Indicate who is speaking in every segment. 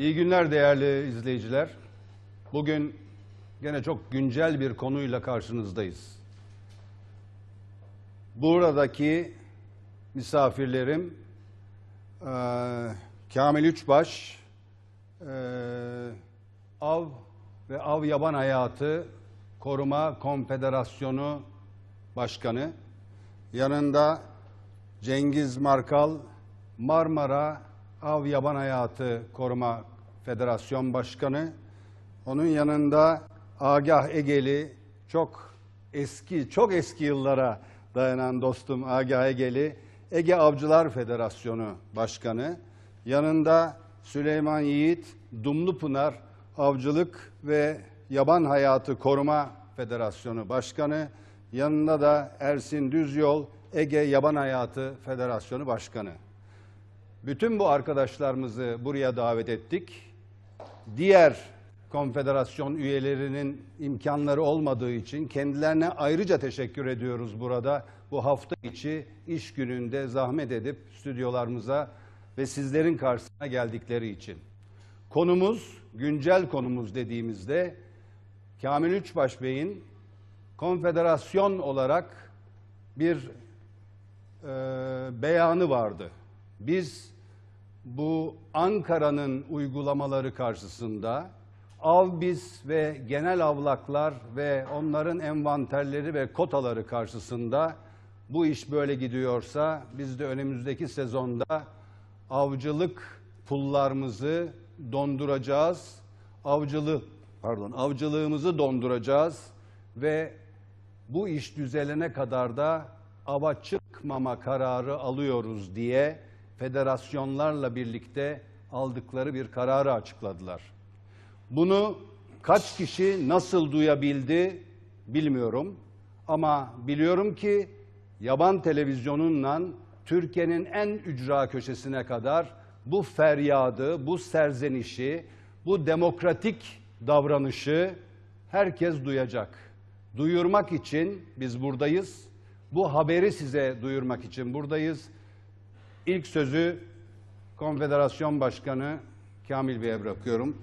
Speaker 1: İyi günler değerli izleyiciler. Bugün gene çok güncel bir konuyla karşınızdayız. Buradaki misafirlerim eee, Kamil Üçbaş, eee, Av ve Av Yaban Hayatı Koruma Konfederasyonu Başkanı, yanında Cengiz Markal, Marmara Av Yaban Hayatı Koruma Federasyon Başkanı, onun yanında Agah Egeli, çok eski, çok eski yıllara dayanan dostum Agah Egeli, Ege Avcılar Federasyonu Başkanı, yanında Süleyman Yiğit, Dumlupınar Avcılık ve Yaban Hayatı Koruma Federasyonu Başkanı, yanında da Ersin Düzyol, Ege Yaban Hayatı Federasyonu Başkanı. Bütün bu arkadaşlarımızı buraya davet ettik. Diğer konfederasyon üyelerinin imkanları olmadığı için kendilerine ayrıca teşekkür ediyoruz burada. Bu hafta içi iş gününde zahmet edip stüdyolarımıza ve sizlerin karşısına geldikleri için. Konumuz, güncel konumuz dediğimizde Kamil Üçbaş Bey'in konfederasyon olarak bir e, beyanı vardı. Biz bu Ankara'nın uygulamaları karşısında avbiz ve genel avlaklar ve onların envanterleri ve kotaları karşısında bu iş böyle gidiyorsa biz de önümüzdeki sezonda avcılık pullarımızı donduracağız. Avcılık pardon avcılığımızı donduracağız ve bu iş düzelene kadar da ava çıkmama kararı alıyoruz diye federasyonlarla birlikte aldıkları bir kararı açıkladılar. Bunu kaç kişi nasıl duyabildi bilmiyorum ama biliyorum ki yaban televizyonunla Türkiye'nin en ücra köşesine kadar bu feryadı, bu serzenişi, bu demokratik davranışı herkes duyacak. Duyurmak için biz buradayız. Bu haberi size duyurmak için buradayız. İlk sözü Konfederasyon Başkanı Kamil Bey'e bırakıyorum.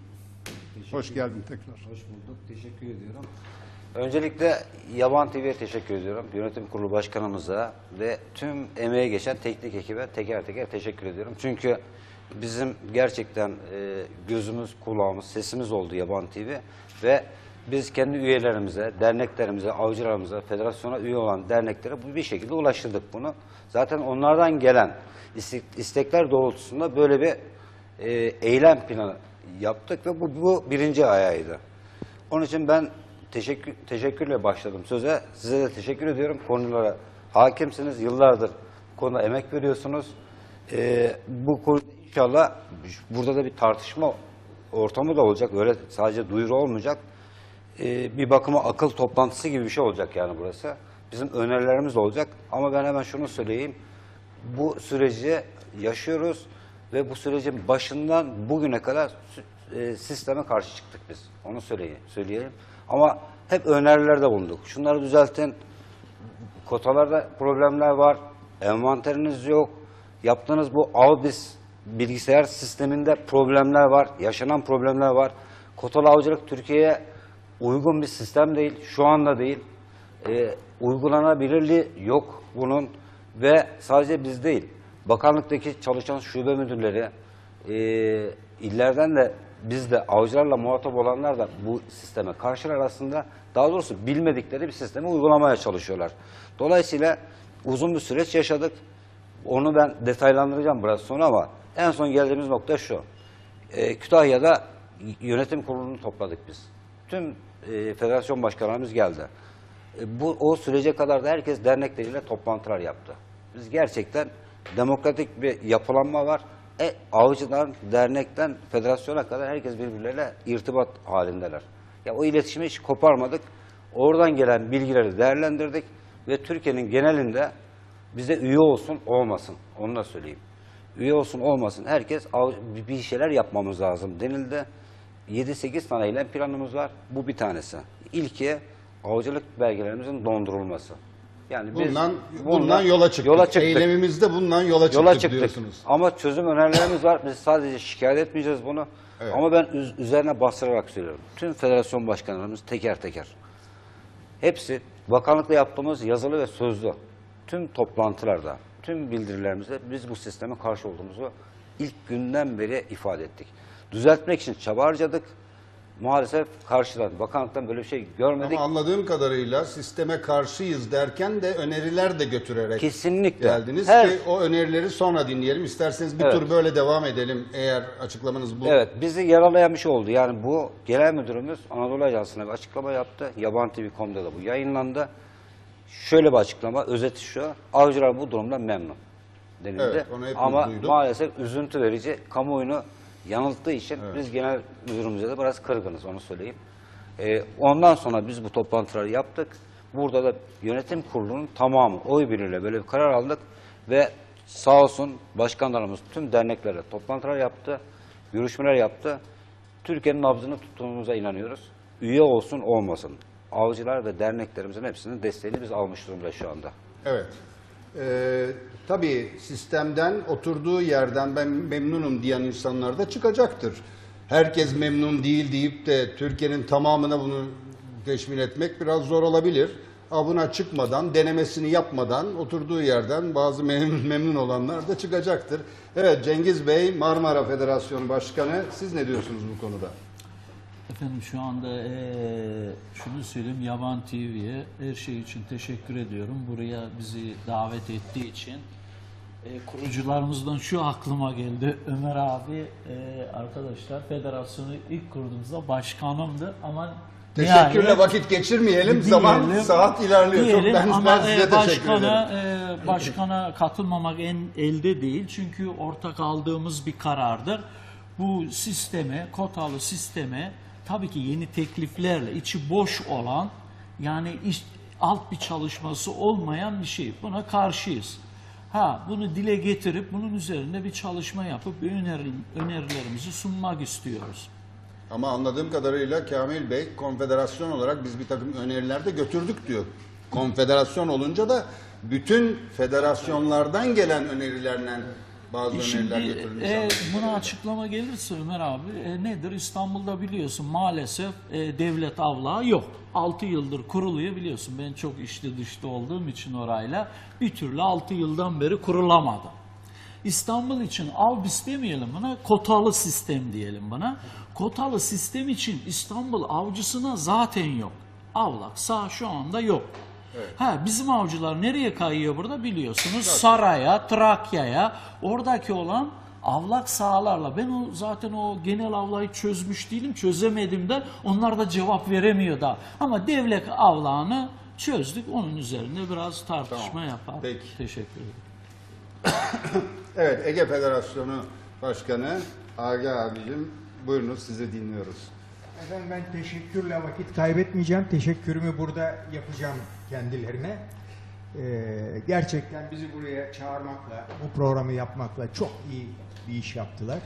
Speaker 1: Hoş geldin tekrar.
Speaker 2: Hoş bulduk. Teşekkür ediyorum. Öncelikle Yaban TV'ye teşekkür ediyorum. Yönetim Kurulu Başkanımıza ve tüm emeğe geçen teknik ekibe teker teker teşekkür ediyorum. Çünkü bizim gerçekten e, gözümüz, kulağımız, sesimiz oldu Yaban TV ve biz kendi üyelerimize, derneklerimize, avcılarımıza, federasyona üye olan derneklere bu bir şekilde ulaştırdık bunu. Zaten onlardan gelen istekler doğrultusunda böyle bir e, eylem planı yaptık ve bu, bu birinci ayağıydı. Onun için ben teşekkür, teşekkürle başladım söze. Size de teşekkür ediyorum. Konulara hakimsiniz. Yıllardır konuda emek veriyorsunuz. Ee, bu konu inşallah burada da bir tartışma ortamı da olacak. Öyle sadece duyuru olmayacak. Ee, bir bakıma akıl toplantısı gibi bir şey olacak yani burası. Bizim önerilerimiz olacak. Ama ben hemen şunu söyleyeyim. Bu süreci yaşıyoruz ve bu sürecin başından bugüne kadar e, sisteme karşı çıktık biz. Onu söyleyeyim, söyleyelim. Ama hep önerilerde bulunduk. Şunları düzeltin. Kotalarda problemler var. Envanteriniz yok. Yaptığınız bu Albis bilgisayar sisteminde problemler var. Yaşanan problemler var. Kotalı avcılık Türkiye'ye uygun bir sistem değil. Şu anda değil. Ee, uygulanabilirliği yok bunun ve sadece biz değil. Bakanlıktaki çalışan şube müdürleri, e, illerden de biz de avcılarla muhatap olanlar da bu sisteme karşılar aslında daha doğrusu bilmedikleri bir sistemi uygulamaya çalışıyorlar. Dolayısıyla uzun bir süreç yaşadık. Onu ben detaylandıracağım biraz sonra ama en son geldiğimiz nokta şu. Ee, Kütahya'da yönetim kurulunu topladık biz. Tüm e, federasyon başkanlarımız geldi. E, bu o sürece kadar da herkes dernekleriyle toplantılar yaptı. Biz gerçekten demokratik bir yapılanma var. E, avcıdan, dernekten, federasyona kadar herkes birbirleriyle irtibat halindeler. Ya o iletişimi hiç koparmadık. Oradan gelen bilgileri değerlendirdik ve Türkiye'nin genelinde bize üye olsun olmasın. Onu da söyleyeyim. Üye olsun olmasın. Herkes bir şeyler yapmamız lazım denildi. 7-8 tane eylem planımız var. Bu bir tanesi. İlki avcılık belgelerimizin dondurulması. Yani biz
Speaker 1: Bundan, bundan yola çıktık.
Speaker 2: Yola çıktık.
Speaker 1: Eylemimizde bundan yola çıktık,
Speaker 2: Yola çıktık.
Speaker 1: diyorsunuz.
Speaker 2: Ama çözüm önerilerimiz var. Biz sadece şikayet etmeyeceğiz bunu.
Speaker 1: Evet.
Speaker 2: Ama ben üz- üzerine bastırarak söylüyorum. Tüm federasyon başkanlarımız teker teker. Hepsi bakanlıkla yaptığımız yazılı ve sözlü tüm toplantılarda, tüm bildirilerimizde biz bu sisteme karşı olduğumuzu ilk günden beri ifade ettik. Düzeltmek için çaba harcadık. Maalesef karşıdan, bakanlıktan böyle bir şey görmedik.
Speaker 1: Ama anladığım kadarıyla sisteme karşıyız derken de öneriler de götürerek
Speaker 2: Kesinlikle.
Speaker 1: geldiniz
Speaker 2: Her-
Speaker 1: ki o önerileri sonra dinleyelim. İsterseniz bir
Speaker 2: Evet.
Speaker 1: tur böyle devam edelim eğer açıklamanız bu.
Speaker 2: Evet, bizi yaralayan bir şey oldu. Yani bu genel müdürümüz Anadolu Ajansı'na bir açıklama yaptı. Yaban TV.com'da da bu yayınlandı. Şöyle bir açıklama, özeti şu. Avcılar bu durumdan memnun denildi.
Speaker 1: Evet, onu
Speaker 2: Ama
Speaker 1: duyduk.
Speaker 2: maalesef üzüntü verici, kamuoyunu yanılttığı için biz genel müdürümüze de biraz kırgınız, onu söyleyeyim. Ee, ondan sonra biz bu toplantıları yaptık. Burada da yönetim kurulunun tamamı oy birliğiyle böyle bir karar aldık ve sağ olsun başkanlarımız tüm derneklerle toplantılar yaptı, görüşmeler yaptı. Türkiye'nin nabzını tuttuğumuza inanıyoruz. Üye olsun olmasın. Avcılar ve derneklerimizin hepsinin desteğini biz almış durumda şu anda.
Speaker 1: Evet. Ee, tabii sistemden oturduğu yerden ben memnunum diyen insanlar da çıkacaktır. Herkes memnun değil deyip de Türkiye'nin tamamına bunu teşmil etmek biraz zor olabilir. Avına çıkmadan, denemesini yapmadan oturduğu yerden bazı memnun, memnun olanlar da çıkacaktır. Evet Cengiz Bey, Marmara Federasyonu Başkanı siz ne diyorsunuz bu konuda?
Speaker 3: Efendim şu anda eee, şunu söyleyeyim Yaban TV'ye her şey için teşekkür ediyorum. Buraya bizi davet ettiği için. Eee, kurucularımızdan şu aklıma geldi. Ömer abi eee, arkadaşlar federasyonu ilk kurduğumuzda başkanımdı ama
Speaker 1: Teşekkürle
Speaker 3: nihayet-
Speaker 1: vakit geçirmeyelim. Zaman
Speaker 3: Diyelim,
Speaker 1: saat ilerliyor. Çok
Speaker 3: diyelim
Speaker 1: ben,
Speaker 3: ama
Speaker 1: ben size
Speaker 3: e,
Speaker 1: teşekkür
Speaker 3: başkana,
Speaker 1: ederim.
Speaker 3: e, başkana katılmamak en elde değil. Çünkü ortak aldığımız bir karardır. Bu sisteme, kotalı sisteme tabii ki yeni tekliflerle içi boş olan yani iş, alt bir çalışması olmayan bir şey. Buna karşıyız. Ha bunu dile getirip bunun üzerinde bir çalışma yapıp bir öneri, önerilerimizi sunmak istiyoruz.
Speaker 1: Ama anladığım kadarıyla Kamil Bey konfederasyon olarak biz bir takım öneriler de götürdük diyor. Konfederasyon olunca da bütün federasyonlardan gelen önerilerle bazı
Speaker 3: Şimdi
Speaker 1: öneriler getirilmiş.
Speaker 3: e, buna açıklama gelirse Ömer abi e, nedir? İstanbul'da biliyorsun maalesef e, devlet avlağı yok. 6 yıldır kuruluyor biliyorsun. Ben çok içli dışlı olduğum için orayla bir türlü 6 yıldan beri kurulamadı. İstanbul için albis demeyelim buna, kotalı sistem diyelim buna. Kotalı sistem için İstanbul avcısına zaten yok. Avlak sağ şu anda yok. Ha bizim avcılar nereye kayıyor burada biliyorsunuz. Saray'a, Trakya'ya, oradaki olan avlak sahalarla. Ben o zaten o genel avlayı çözmüş değilim, çözemedim de onlar da cevap veremiyor da. Ama devlet avlağını çözdük. Onun üzerinde biraz tartışma yapalım.
Speaker 1: Peki.
Speaker 3: Teşekkür ederim.
Speaker 1: Evet Ege Federasyonu Başkanı Agi abicim buyurunuz sizi dinliyoruz.
Speaker 4: Efendim ben teşekkürle vakit kaybetmeyeceğim. Teşekkürümü burada yapacağım kendilerine. Ee, gerçekten bizi buraya çağırmakla, bu programı yapmakla çok iyi bir iş yaptılar.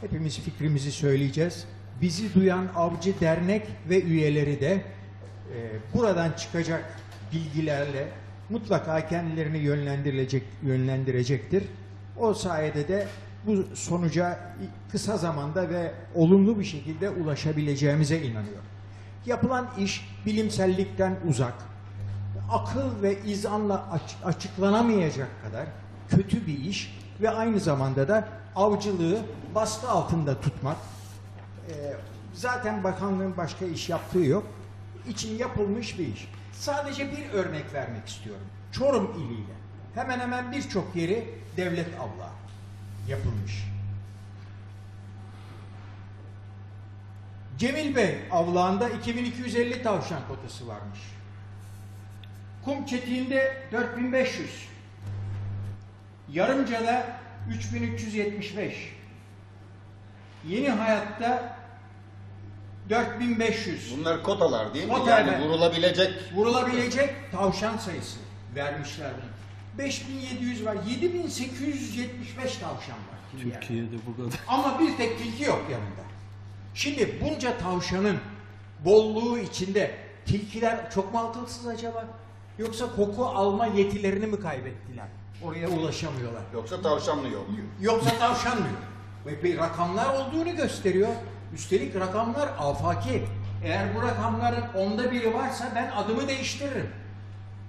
Speaker 4: Hepimiz fikrimizi söyleyeceğiz. Bizi duyan avcı dernek ve üyeleri de e, buradan çıkacak bilgilerle mutlaka kendilerini yönlendirilecek yönlendirecektir. O sayede de bu sonuca kısa zamanda ve olumlu bir şekilde ulaşabileceğimize inanıyorum. Yapılan iş bilimsellikten uzak, akıl ve izanla aç- açıklanamayacak kadar kötü bir iş ve aynı zamanda da avcılığı baskı altında tutmak. Ee, zaten bakanlığın başka iş yaptığı yok. İçin yapılmış bir iş. Sadece bir örnek vermek istiyorum. Çorum iliyle hemen hemen birçok yeri devlet avlağı yapılmış. Cemil Bey avlağında 2250 tavşan kotası varmış. Kum çetiğinde 4500. Yarımca'da 3375. Yeni Hayat'ta 4500.
Speaker 1: Bunlar kotalar değil mi?
Speaker 4: Kota
Speaker 1: yani vurulabilecek
Speaker 4: Vurulabilecek tavşan sayısı vermişler bunu. 5700 var. 7875 tavşan var. Şimdi yani.
Speaker 3: Türkiye'de bu kadar.
Speaker 4: Ama bir tek tilki yok yanında. Şimdi bunca tavşanın bolluğu içinde tilkiler çok mu akılsız acaba? Yoksa koku alma yetilerini mi kaybettiler? Oraya ulaşamıyorlar.
Speaker 1: Yoksa tavşanlı yol.
Speaker 4: Yoksa tavşan mı? Ve bir rakamlar olduğunu gösteriyor. Üstelik rakamlar afaki. Eğer bu rakamların onda biri varsa ben adımı değiştiririm.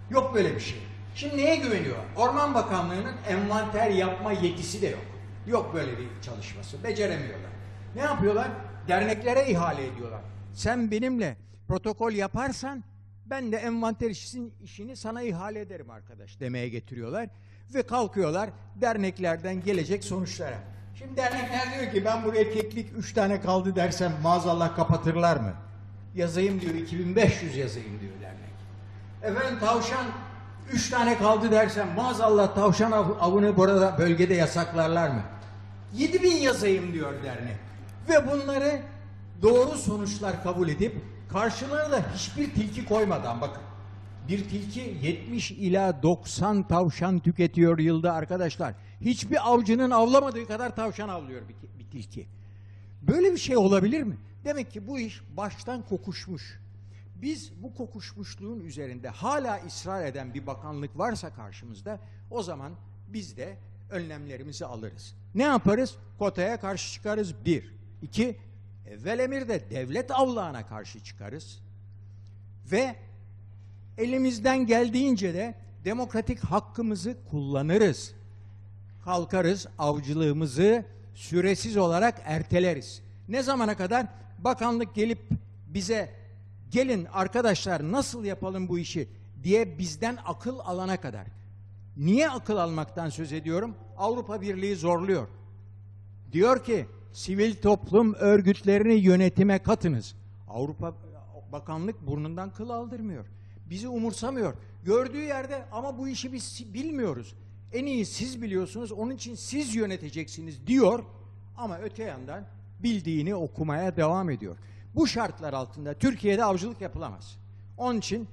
Speaker 4: Yok böyle bir şey. Şimdi neye güveniyor? Orman Bakanlığı'nın envanter yapma yetisi de yok. Yok böyle bir çalışması. Beceremiyorlar. Ne yapıyorlar? Derneklere ihale ediyorlar. Sen benimle protokol yaparsan ben de envanter işin, işini sana ihale ederim arkadaş demeye getiriyorlar. Ve kalkıyorlar derneklerden gelecek sonuçlara. Şimdi dernekler diyor ki ben buraya keklik 3 tane kaldı dersem maazallah kapatırlar mı? Yazayım diyor 2500 yazayım diyor dernek. Efendim tavşan üç tane kaldı dersen maazallah tavşan av- avını burada bölgede yasaklarlar mı? 7000 yazayım diyor dernek. Ve bunları doğru sonuçlar kabul edip karşılarına hiçbir tilki koymadan bakın. Bir tilki 70 ila 90 tavşan tüketiyor yılda arkadaşlar. Hiçbir avcının avlamadığı kadar tavşan avlıyor bir, bir tilki. Böyle bir şey olabilir mi? Demek ki bu iş baştan kokuşmuş. Biz bu kokuşmuşluğun üzerinde hala ısrar eden bir bakanlık varsa karşımızda o zaman biz de önlemlerimizi alırız. Ne yaparız? Kotaya karşı çıkarız bir. İki, evvel emirde devlet avlağına karşı çıkarız. Ve elimizden geldiğince de demokratik hakkımızı kullanırız kalkarız avcılığımızı süresiz olarak erteleriz. Ne zamana kadar? Bakanlık gelip bize gelin arkadaşlar nasıl yapalım bu işi diye bizden akıl alana kadar. Niye akıl almaktan söz ediyorum? Avrupa Birliği zorluyor. Diyor ki sivil toplum örgütlerini yönetime katınız. Avrupa Bakanlık burnundan kıl aldırmıyor. Bizi umursamıyor. Gördüğü yerde ama bu işi biz bilmiyoruz. En iyi siz biliyorsunuz onun için siz yöneteceksiniz diyor. Ama öte yandan bildiğini okumaya devam ediyor. Bu şartlar altında Türkiye'de avcılık yapılamaz. Onun için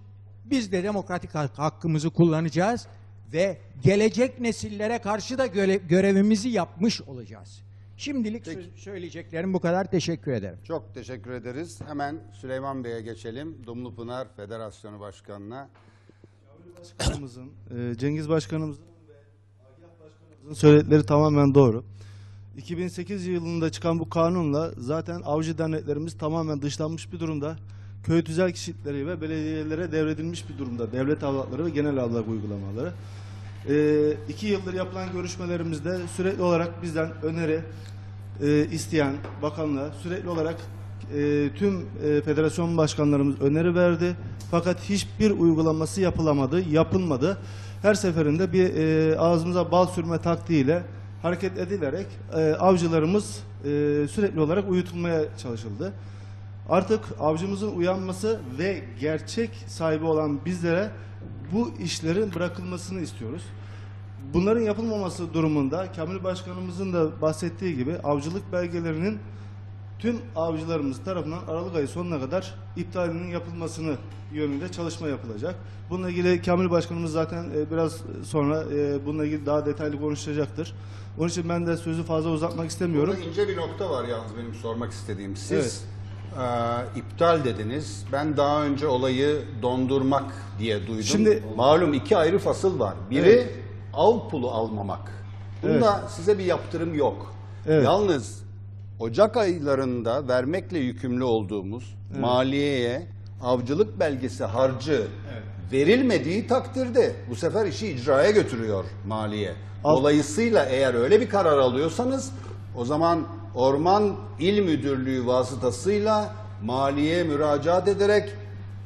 Speaker 4: biz de demokratik hak- hakkımızı kullanacağız ve gelecek nesillere karşı da göre- görevimizi yapmış olacağız. Şimdilik
Speaker 1: Peki.
Speaker 4: sö- söyleyeceklerim bu kadar. Teşekkür ederim.
Speaker 1: Çok teşekkür ederiz. Hemen Süleyman Bey'e geçelim. Dumlupınar Federasyonu Başkanı'na.
Speaker 5: Başkanımızın, e, Cengiz Başkanımızın ve Agah Başkanımızın söyledikleri tamamen doğru. 2008 yılında çıkan bu kanunla zaten avcı derneklerimiz tamamen dışlanmış bir durumda. Köy tüzel kişilikleri ve belediyelere devredilmiş bir durumda. Devlet avlakları ve genel avlak uygulamaları. E, iki yıldır yapılan görüşmelerimizde sürekli olarak bizden öneri e, isteyen bakanlığa sürekli olarak e, tüm e, federasyon başkanlarımız öneri verdi. Fakat hiçbir uygulaması yapılamadı, yapılmadı. Her seferinde bir e, ağzımıza bal sürme taktiğiyle hareket edilerek e, avcılarımız e, sürekli olarak uyutulmaya çalışıldı. Artık avcımızın uyanması ve gerçek sahibi olan bizlere bu işlerin bırakılmasını istiyoruz. Bunların yapılmaması durumunda Kamil Başkanımızın da bahsettiği gibi avcılık belgelerinin tüm avcılarımız tarafından Aralık ayı sonuna kadar iptalinin yapılmasını yönünde çalışma yapılacak. Bununla ilgili Kamil Başkanımız zaten e, biraz sonra e, bununla ilgili daha detaylı konuşacaktır. Onun için ben de sözü fazla uzatmak istemiyorum.
Speaker 1: Burada ince bir nokta var yalnız benim sormak istediğim. Siz
Speaker 5: Evet.
Speaker 1: E, iptal dediniz. Ben daha önce olayı dondurmak diye duydum.
Speaker 5: Şimdi-
Speaker 1: Malum iki ayrı fasıl var. Biri
Speaker 5: Evet.
Speaker 1: av pulu almamak. Bunda size bir yaptırım yok.
Speaker 5: Evet.
Speaker 1: Yalnız Ocak aylarında vermekle yükümlü olduğumuz maliyeye avcılık belgesi harcı verilmediği takdirde bu sefer işi icraya götürüyor maliye.
Speaker 5: Al-
Speaker 1: Dolayısıyla eğer öyle bir karar alıyorsanız o zaman Orman İl Müdürlüğü vasıtasıyla maliye müracaat ederek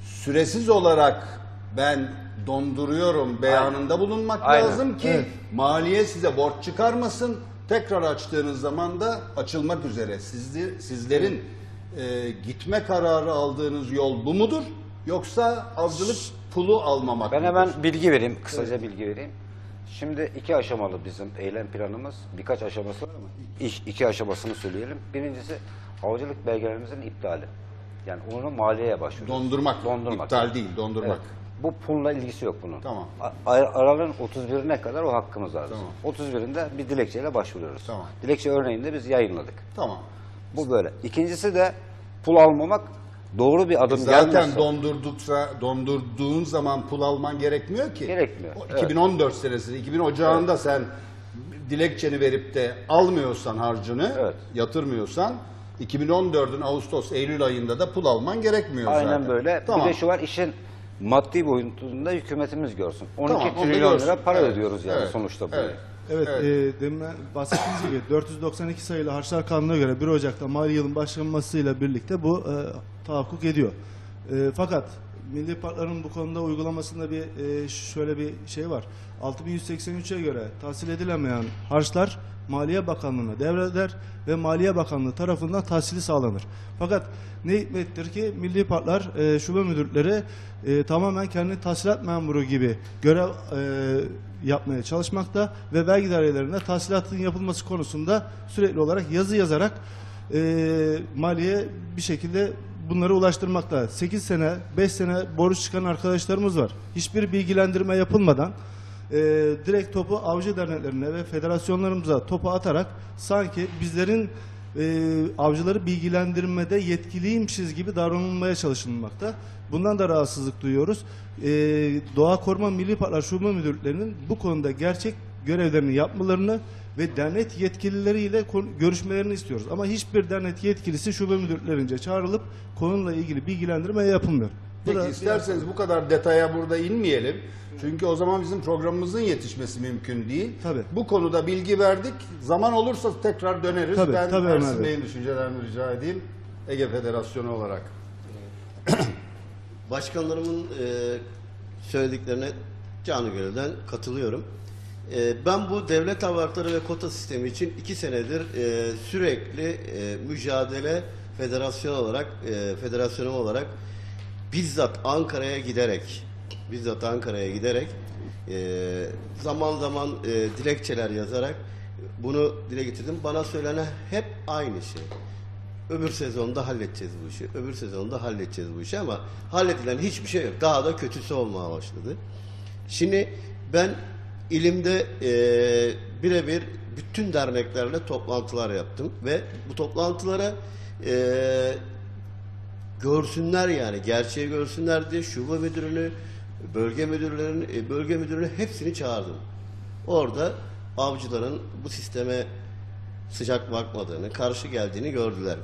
Speaker 1: süresiz olarak ben donduruyorum beyanında bulunmak
Speaker 2: Aynen.
Speaker 1: lazım ki
Speaker 5: Evet.
Speaker 1: maliye size borç çıkarmasın. Tekrar açtığınız zaman da açılmak üzere. Sizli, sizlerin e, gitme kararı aldığınız yol bu mudur? Yoksa avcılık pulu almamak
Speaker 2: Ben
Speaker 1: mıdır?
Speaker 2: hemen bilgi vereyim, kısaca bilgi vereyim. Şimdi iki aşamalı bizim eylem planımız. Birkaç aşaması var ama iş iki aşamasını söyleyelim. Birincisi avcılık belgelerimizin iptali. Yani onu maliyeye başvuruyoruz.
Speaker 1: Dondurmak,
Speaker 2: Dondurmak.
Speaker 1: iptal değil, dondurmak.
Speaker 2: Evet. Bu pulla ilgisi yok bunun.
Speaker 1: Tamam.
Speaker 2: Ar- Aralığın 31'ine kadar o hakkımız var.
Speaker 1: Tamam.
Speaker 2: 31'inde bir dilekçeyle başvuruyoruz.
Speaker 1: Tamam.
Speaker 2: Dilekçe örneğini de biz yayınladık.
Speaker 1: Tamam.
Speaker 2: Bu böyle. İkincisi de pul almamak doğru bir adım
Speaker 1: Zaten
Speaker 2: gelmezse
Speaker 1: dondurduksa dondurduğun zaman pul alman gerekmiyor ki.
Speaker 2: Gerekmiyor,
Speaker 1: O
Speaker 2: evet.
Speaker 1: 2014 senesi 2000 ocağında sen dilekçeni verip de almıyorsan harcını,
Speaker 2: Evet.
Speaker 1: yatırmıyorsan 2014'ün Ağustos Eylül ayında da pul alman gerekmiyor
Speaker 2: aynen
Speaker 1: zaten.
Speaker 2: böyle.
Speaker 1: Tamam.
Speaker 2: Bir de şu var işin maddi boyutunda hükümetimiz görsün. 12
Speaker 1: Tamam,
Speaker 2: trilyon lira para
Speaker 1: Evet,
Speaker 2: ödüyoruz yani
Speaker 1: evet,
Speaker 2: sonuçta
Speaker 1: evet.
Speaker 5: Evet,
Speaker 1: Evet.
Speaker 5: e, demin bahsettiğiniz gibi 492 sayılı Harçlar Kanunu'na göre 1 Ocak'ta mali yılın başlamasıyla birlikte bu e, tahakkuk ediyor. E, fakat milli parkların bu konuda uygulamasında bir e, şöyle bir şey var. 6183'e göre tahsil edilemeyen harçlar Maliye Bakanlığı'na devreder ve Maliye Bakanlığı tarafından tahsili sağlanır. Fakat ne hikmettir ki milli parklar e, şube müdürleri e, tamamen kendi tahsilat memuru gibi görev e, yapmaya çalışmakta ve vergi dairelerinde tahsilatın yapılması konusunda sürekli olarak yazı yazarak e, maliye bir şekilde bunları ulaştırmakta. 8 sene, 5 sene borç çıkan arkadaşlarımız var. Hiçbir bilgilendirme yapılmadan e, direkt topu avcı derneklerine ve federasyonlarımıza topu atarak sanki bizlerin e, avcıları bilgilendirmede yetkiliymişiz gibi davranılmaya çalışılmakta. Bundan da rahatsızlık duyuyoruz. E, Doğa Koruma Milli Parklar Şube Müdürlüklerinin bu konuda gerçek görevlerini yapmalarını ve dernek yetkilileriyle görüşmelerini istiyoruz. Ama hiçbir dernek yetkilisi şube müdürlerince çağrılıp konuyla ilgili bilgilendirme yapılmıyor.
Speaker 1: Peki isterseniz bu kadar detaya burada inmeyelim. Çünkü o zaman bizim programımızın yetişmesi mümkün değil.
Speaker 5: Tabii.
Speaker 1: Bu konuda bilgi verdik. Zaman olursa tekrar döneriz.
Speaker 5: Tabii,
Speaker 1: ben
Speaker 5: tabii
Speaker 1: Ersin
Speaker 5: Bey.
Speaker 1: Bey'in düşüncelerini rica edeyim. Ege Federasyonu olarak.
Speaker 6: Başkanlarımın e, söylediklerine canı gönülden katılıyorum. E, ben bu devlet havakları ve kota sistemi için iki senedir e, sürekli e, mücadele federasyon olarak, e, federasyonum olarak bizzat Ankara'ya giderek, bizzat Ankara'ya giderek zaman zaman e, dilekçeler yazarak bunu dile getirdim. Bana söylenen hep aynı şey. Öbür sezonda halledeceğiz bu işi. Öbür sezonda halledeceğiz bu işi ama halledilen hiçbir şey yok. Daha da kötüsü olmaya başladı. Şimdi ben ilimde e, birebir bütün derneklerle toplantılar yaptım ve bu toplantılara e, görsünler yani gerçeği görsünler diye şube müdürünü, bölge müdürlerini, e, bölge müdürünü hepsini çağırdım. Orada avcıların bu sisteme sıcak bakmadığını, karşı geldiğini gördüler.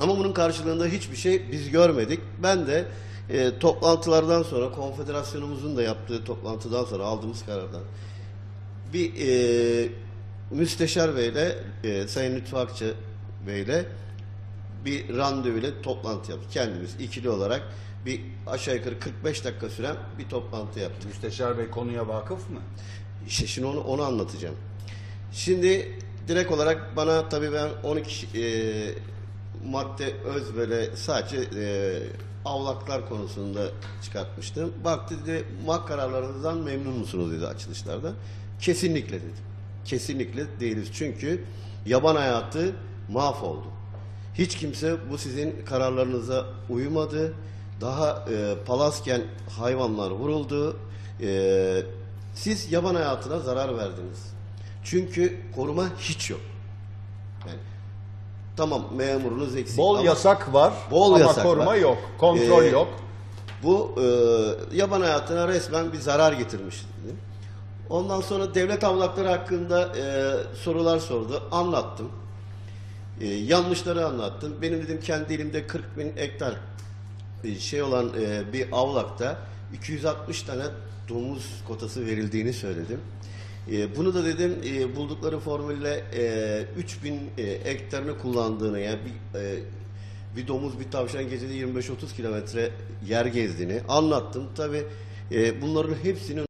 Speaker 6: Ama bunun karşılığında hiçbir şey biz görmedik. Ben de e, toplantılardan sonra, konfederasyonumuzun da yaptığı toplantıdan sonra aldığımız karardan bir e, müsteşar beyle, e, Sayın Lütfü Akça beyle bir randevuyla toplantı yaptık. Kendimiz ikili olarak bir aşağı yukarı 45 dakika süren bir toplantı yaptık.
Speaker 1: Müsteşar Bey konuya vakıf mı?
Speaker 6: İşte şimdi onu, onu anlatacağım. Şimdi direkt olarak bana tabii ben 12 e, madde öz böyle sadece e, avlaklar konusunda çıkartmıştım. Baktı dedi mak kararlarınızdan memnun musunuz dedi açılışlarda. Kesinlikle dedim. Kesinlikle değiliz. Çünkü yaban hayatı mahvoldu. Hiç kimse bu sizin kararlarınıza uymadı. Daha e, palasken hayvanlar vuruldu. E, siz yaban hayatına zarar verdiniz. Çünkü koruma hiç yok. Yani, tamam memurunuz eksik
Speaker 1: Bol
Speaker 6: ama
Speaker 1: yasak var
Speaker 6: Bol
Speaker 1: ama
Speaker 6: yasak
Speaker 1: koruma
Speaker 6: var.
Speaker 1: yok. Kontrol
Speaker 6: Ee,
Speaker 1: yok.
Speaker 6: bu e, yaban hayatına resmen bir zarar getirmiş dedim. Ondan sonra devlet avlakları hakkında e, sorular sordu. Anlattım. E, yanlışları anlattım. Benim dedim kendi elimde 40 bin hektar e, şey olan e, bir avlakta 260 tane domuz kotası verildiğini söyledim. E, bunu da dedim e, buldukları formülle e, 3000 e, hektarını kullandığını yani bir, e, bir domuz bir tavşan gecede 25-30 kilometre yer gezdiğini anlattım. Tabi bunların hepsinin